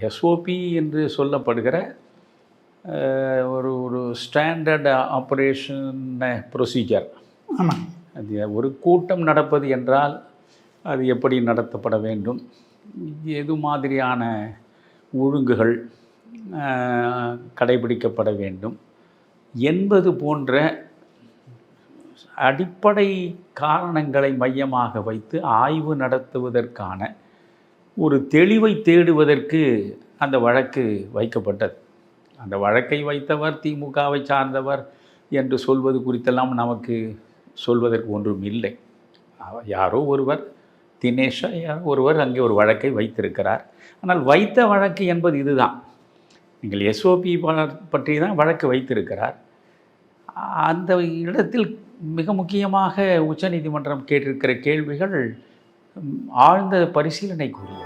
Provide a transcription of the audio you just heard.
SOP என்று சொல்லப்படுகிற ஒரு ஒரு ஸ்டாண்டர்ட் ஆப்ரேஷன் ப்ரொசீஜர் ஆமாம் அது ஒரு கூட்டம் நடப்பது என்றால் அது எப்படி நடத்தப்பட வேண்டும்? எது மாதிரியான ஒழுங்குகள் கடைபிடிக்கப்பட வேண்டும்? என்பது போன்ற அடிப்படை காரணங்களை மையமாக வைத்து ஆய்வு நடத்துவதற்கான ஒரு தெளிவை தேடுவதற்கு அந்த வழக்கு வைக்கப்பட்டது. அந்த வழக்கை வைத்தவர் திமுகவை சார்ந்தவர் என்று சொல்வது குறித்தெல்லாம் நமக்கு சொல்வதற்கு ஒன்றும் இல்லை. யாரோ ஒருவர் தினேஷா யாரோ ஒருவர் அங்கே ஒரு வழக்கை வைத்திருக்கிறார். ஆனால் வைத்த வழக்கு என்பது இதுதான். நீங்கள் எஸ்ஓபி பற்றி தான் வழக்கு வைத்திருக்கிறார். அந்த இடத்தில் மிக முக்கியமாக உச்சநீதிமன்றம் கேட்டிருக்கிற கேள்விகள் ஆழ்ந்த ஆழ்ந்த பரிசீலனைக்குரியது